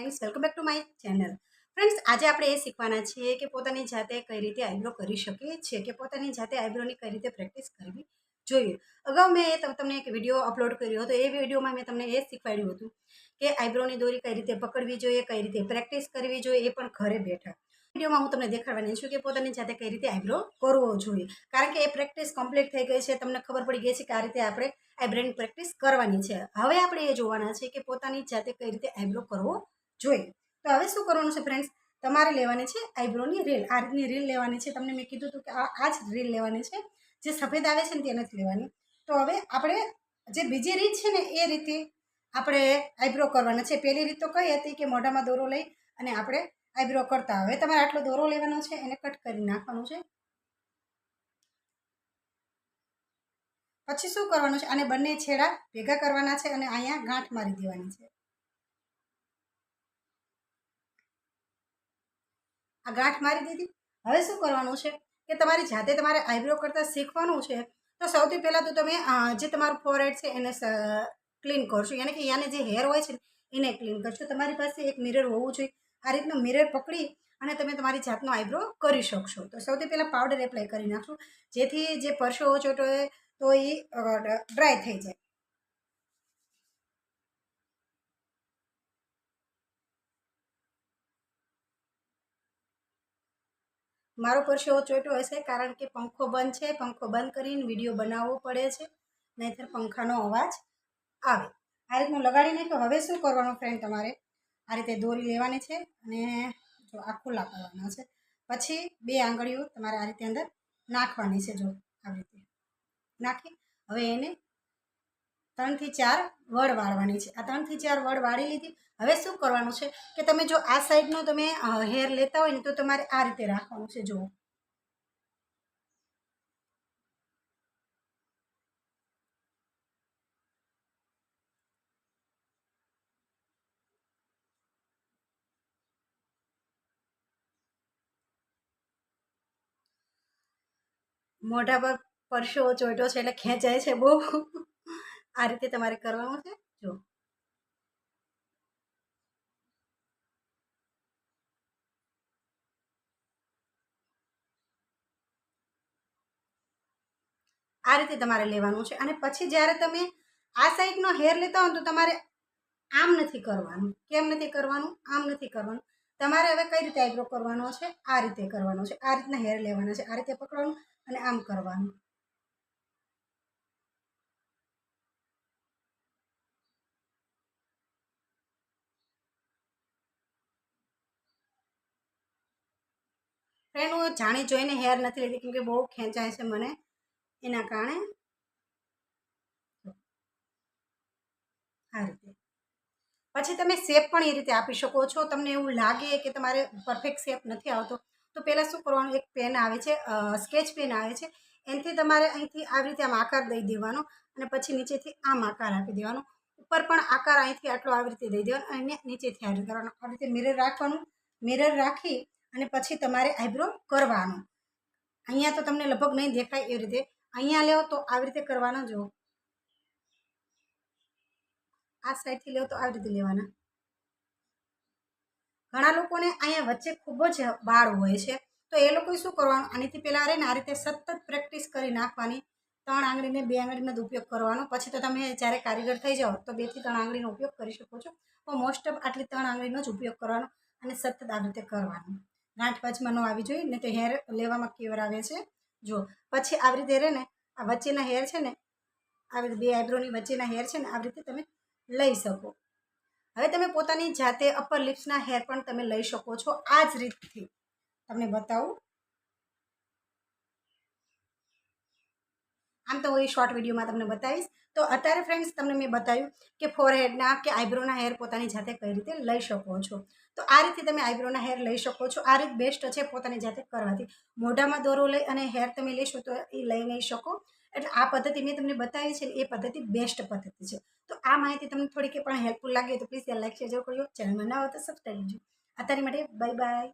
Friends welcome back to my channel friends આજે આપણે એ શીખવાના છીએ કે પોતાની જાતે કઈ રીતે આઈબ્રો કરી શકીએ છીએ, કે પોતાની જાતે આઈબ્રોની કઈ રીતે પ્રેક્ટિસ કરવી જોઈએ. અગાઉ મેં તમને એક વીડિયો અપલોડ કર્યો હતો, એ વિડીયોમાં મેં તમને એ શીખવાડ્યું હતું કે આઈબ્રોની દોરી કઈ રીતે પકડવી જોઈએ, કઈ રીતે પ્રેક્ટિસ કરવી જોઈએ, એ પણ ઘરે બેઠા. વિડીયોમાં હું તમને દેખાડવાની છું કે પોતાની જાતે કઈ રીતે આઈબ્રો કરવો જોઈએ. કારણ કે એ પ્રેક્ટિસ કમ્પ્લીટ થઈ ગઈ છે, તમને ખબર પડી ગઈ છે કે આ રીતે આપણે આઈબ્રોની પ્રેક્ટિસ કરવાની છે. હવે આપણે એ જોવાના છે કે પોતાની જાતે કઈ રીતે આઈબ્રો કરવો જોઈએ. તો હવે શું કરવાનું છે ફ્રેન્ડ્સ તમારે લેવાની છે આઈબ્રોની રીલ. આ રીતની રીલ લેવાની છે. તમને મેં કીધું હતું કે આ જ રીલ લેવાની છે. જે સફેદ આવે છે ને તે નથી લેવાની. તો હવે આપણે જે બીજી રીત છે ને એ રીતે આપણે આઈબ્રો કરવાના છે. પહેલી રીત તો કઈ હતી કે મોઢામાં દોરો લઈ અને આપણે આઈબ્રો કરતા હવે તમારે આટલો દોરો લેવાનો છે, એને કટ કરી નાખવાનું છે. પછી શું કરવાનું છે? અને બંને છેડા ભેગા કરવાના છે અને અહીંયા ગાંઠ મારી દેવાની છે. આ ગાંઠ મારી દીધી. હવે શું કરવાનું છે? કે તમારી જાતે તમારે આઈબ્રો કરતાં શીખવાનું છે, તો સૌથી પહેલાં તો તમે જે તમારું ફોરેડ છે એને ક્લીન કરશો. યાને કે યાને જે હેર હોય છે એને ક્લીન કરશો. તમારી પાસે એક મિરર હોવું જોઈએ. આ રીતનું મિરર પકડી અને તમે તમારી જાતનો આઈબ્રો કરી શકશો. તો સૌથી પહેલાં પાવડર એપ્લાય કરી નાખશો. જેથી જે પરસો ઓછો તો એ ડ્રાય થઈ જાય. મારો પરસેવો ચોટ્યો હશે, કારણ કે પંખો બંધ છે, પંખો બંધ કરીને વીડિયો બનાવવો પડે છે, નહીંતર પંખાનો અવાજ આવે. આ રીતનું લગાડીને કે હવે શું કરવાનું ફ્રેન્ડ તમારે? આ રીતે દોરી લેવાની છે અને જો આ ખુલ્લા કરવાના છે. પછી બે આંગળીઓ તમારે આ રીતે અંદર નાખવાની છે, જો આવી રીતે નાખી. હવે એને ત્રણથી ચાર વડ વાળવાની છે. આ ત્રણથી ચાર વડ વાળી લીધી. હવે શું કરવાનું છે કે તમે જો આ સાઈડનો તમે હેર લેતા હોય ને તો તમારે આ રીતે રાખવાનું છે. જુઓ. મોઢા પર પરસો ચોટ્યો છે એટલે ખેંચાય છે બહુ. આ રીતે તમારે કરવાનું છે? જો. આ રીતે તમારે લેવાનું છે અને પછી જ્યારે તમે આ સાઈડનો હેર લેતા હો તો તમારે આમ નથી કરવાનું. કેમ નથી કરવાનું? આમ નથી કરવાનું. તમારે હવે કઈ રીતે આઈબ્રો કરવાનો છે? આ રીતે કરવાનો છે. આ રીતના હેર લેવાના છે. આ રીતે પકડવાનું અને આમ કરવાનું. ફ્રેન્ડ હું જાણી જોઈને હેર નથી લીધી કેમકે બહુ ખેંચાય છે મને. એના કારણે આ રીતે. પછી તમે શેપ પણ એ રીતે આપી શકો છો. તમને એવું લાગે કે તમારે પરફેક્ટ શેપ નથી આવતો, તો પહેલાં શું કરવાનું? એક પેન આવે છે સ્કેચ પેન આવે છે. એનાથી તમારે અહીંથી આવી રીતે આમ આકાર દઈ દેવાનો અને પછી નીચેથી આમ આકાર આપી દેવાનો. ઉપર પણ આકાર અહીંથી આટલો આવી રીતે દઈ દેવાનો અને નીચેથી આવી રીતે કરવાનો. આવી રીતે મિરર રાખવાનું. મિરર રાખી અને પછી તમારે આઈબ્રો કરવાનો. અહીંયા તો તમને લગભગ નહીં દેખાય એવી રીતે. અહીંયા લેવો તો આવી રીતે કરવાનો જો આ સાઈડથી લેવો તો આવી રીતે લેવાના. ઘણા લોકોને અહીંયા વચ્ચે ખૂબ જ બાળ હોય છે. તો એ લોકોએ શું કરવાનું? આનીથી પહેલાં રહે ને આ રીતે સતત પ્રેક્ટિસ કરી નાખવાની. ત્રણ આંગળીને બે આંગળીનો ઉપયોગ કરવાનો. પછી તો તમે જ્યારે કારીગર થઈ જાઓ, તો બેથી ત્રણ આંગળીનો ઉપયોગ કરી શકો છો. પણ મોસ્ટ ઓફ આટલી ત્રણ આંગળીનો જ ઉપયોગ કરવાનો અને સતત આવી રીતે કરવાનું. ગાંઠ વચમાં ન આવી જોઈએ ને તો હેર લેવામાં કેવર આવે છે. જો, પછી આવી રીતે રહે ને, આ વચ્ચેના હેર છે ને, આવી બે આઈબ્રોની વચ્ચેના હેર છે ને, આવી રીતે તમે લઈ શકો. હવે તમે પોતાની જાતે અપર લિપ્સના હેર પણ તમે લઈ શકો છો. આ જ રીતથી તમને બતાવું. આમ તો હું એ શોર્ટ વિડીયોમાં તમને બતાવીશ. તો અત્યારે ફ્રેન્ડ્સ તમને મેં બતાવ્યું કે ફોરહેડના કે આઈબ્રોના હેર પોતાની જાતે કઈ રીતે લઈ શકો છો. તો આ રીતે તમે આઈબ્રોના હેર લઈ શકો છો. આ રીત બેસ્ટ છે પોતાની જાતે કરવાથી. મોઢામાં દોરો લઈ અને હેર તમે લેશો તો એ લઈ નહીં શકો. એટલે આ પદ્ધતિ મેં તમને બતાવી છે એ પદ્ધતિ બેસ્ટ પદ્ધતિ છે. તો આ માહિતી તમને થોડીક પણ હેલ્પફુલ લાગે તો પ્લીઝ લાઈક શેર કરજો. ચેનલમાં ના હોય તો સબસ્ક્રાઈબ કરજો. અત્યારે માટે બાય બાય